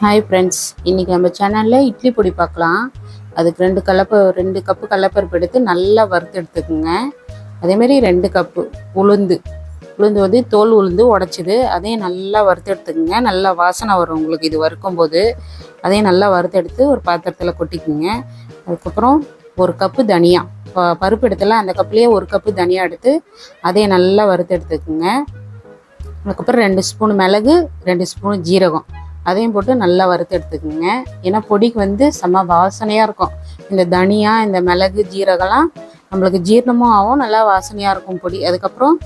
Hi friends இன்றைக்கி நம்ம சேனலில் இட்லி பொடி பார்க்கலாம். அதுக்கு ரெண்டு கலப்பை ரெண்டு கப்பு கடலப்பருப்பு எடுத்து நல்லா வறுத்து எடுத்துக்கோங்க. அதேமாரி ரெண்டு கப்பு உளுந்து. உளுந்து வந்து தோல் உளுந்து உடச்சிது அதையும் நல்லா வறுத்து எடுத்துக்கோங்க. நல்லா வாசனை வரும் உங்களுக்கு இது வறுக்கும் போது அதையும் நல்லா வறுத்து எடுத்து ஒரு பாத்திரத்தில் கொட்டிக்குங்க. அதுக்கப்புறம் ஒரு கப்பு தனியா. இப்போ பருப்பு எடுத்துல அந்த கப்புலேயே ஒரு கப்பு தனியா எடுத்து அதையும் நல்லா வறுத்து எடுத்துக்கோங்க. அதுக்கப்புறம் ரெண்டு ஸ்பூன் மிளகு ரெண்டு ஸ்பூன் ஜீரகம். அதையும் போட்டு நல்லா வறுத்து எடுத்துக்கோங்க. ஏன்னா பொடிக்கு வந்து செம்ம வாசனையாக இருக்கும். இந்த தனியா இந்த மிளகு ஜீரகம்லாம் நம்மளுக்கு ஜீரணமும் ஆகும் நல்லா வாசனையாக இருக்கும் பொடி. அதுக்கப்புறம்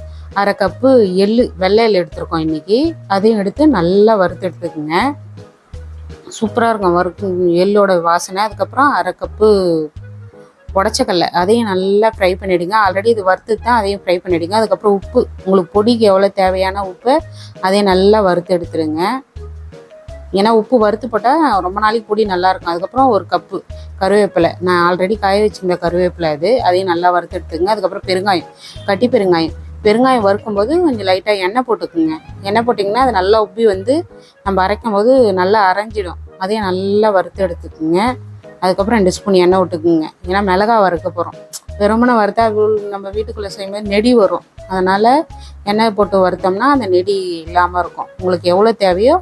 அரை கப்பு எள்ளு வெள்ளை எள்ளு எடுத்துருக்கோம் இன்னைக்கு. அதையும் எடுத்து நல்லா வறுத்து எடுத்துக்கோங்க. சூப்பராக இருக்கும் வறுத்து எள்ளோட வாசனை. அதுக்கப்புறம் அரை கப்பு உடச்சக்கல்ல. அதையும் நல்லா ஃப்ரை பண்ணிவிடுங்க ஆல்ரெடி இது வறுத்து தான் அதையும் ஃப்ரை பண்ணிவிடுங்க அதுக்கப்புறம் உப்பு. உங்களுக்கு பொடிக்கு எவ்வளோ தேவையான உப்பு அதையும் நல்லா வறுத்து எடுத்துருங்க. ஏன்னா உப்பு வறுத்து போட்டால் ரொம்ப நாளைக்கு பொடி நல்லா இருக்கும். அதுக்கப்புறம் ஒரு கப்பு கருவேப்பிலை. நான் ஆல்ரெடி காய வச்சுருந்த கருவேப்பிலை அது. அதையும் நல்லா வறுத்து எடுத்துங்க அதுக்கப்புறம் பெருங்காயம். கட்டி பெருங்காயம். பெருங்காயம் வறுக்கும்போது கொஞ்சம் லைட்டாக எண்ணெய் போட்டுக்குங்க. எண்ணெய் போட்டிங்கன்னா அது நல்லா உப்பி வந்து நம்ம அரைக்கும் போது நல்லா அரைஞ்சிடும். அதையும் நல்லா வறுத்து எடுத்துக்குங்க. அதுக்கப்புறம் ரெண்டு ஸ்பூன் எண்ணெய் விட்டுக்குங்க. ஏன்னா மிளகா வறுக்க போகிறோம் வெறுமனை வறுத்தா நம்ம வீட்டுக்குள்ளே செய்யும்போது நெடி வரும். அதனால் எண்ணெய் போட்டு வறுத்தோம்னா அந்த நெடி இல்லாமல் இருக்கும். உங்களுக்கு எவ்வளோ தேவையோ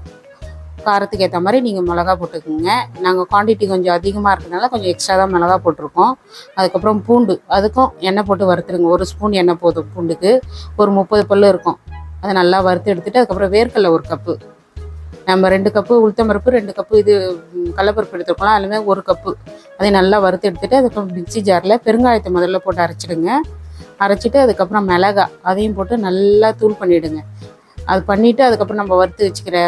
காரத்துக்கு ஏற்ற மாதிரி நீங்கள் மிளகா போட்டுக்கோங்க. நாங்கள் குவான்டிட்டி கொஞ்சம் அதிகமாக இருக்கிறதுனால கொஞ்சம் எக்ஸ்ட்ரா தான் மிளகா போட்டிருக்கோம். அதுக்கப்புறம் பூண்டு அதுக்கும் எண்ணெய் போட்டு வறுத்துருங்க. ஒரு ஸ்பூன் எண்ணெய் போதும் பூண்டுக்கு. ஒரு முப்பது பல்லு இருக்கும். அதை நல்லா வறுத்து எடுத்துட்டு அதுக்கப்புறம் வேர்க்கடலை ஒரு கப்பு நம்ம ரெண்டு கப்பு உளுத்தம்பருப்பு ரெண்டு கப்பு இது கடலப்பருப்பு எடுத்துருக்கோம் அதுலேயுமே ஒரு கப்பு அதை நல்லா வறுத்து எடுத்துட்டு அதுக்கப்புறம் மிக்ஸி ஜாரில் பெருங்காயத்தை முதல்ல போட்டு அரைச்சிடுங்க. அரைச்சிட்டு அதுக்கப்புறம் மிளகா அதையும் போட்டு நல்லா தூள் பண்ணிவிடுங்க அது பண்ணிவிட்டு அதுக்கப்புறம் நம்ம வறுத்து வச்சுக்கிற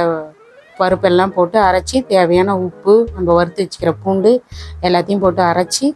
பருப்பெல்லாம் போட்டு அரைச்சி தேவையான உப்பு நம்ம வறுத்து வச்சுக்கிற பூண்டு எல்லாத்தையும் போட்டு அரைச்சி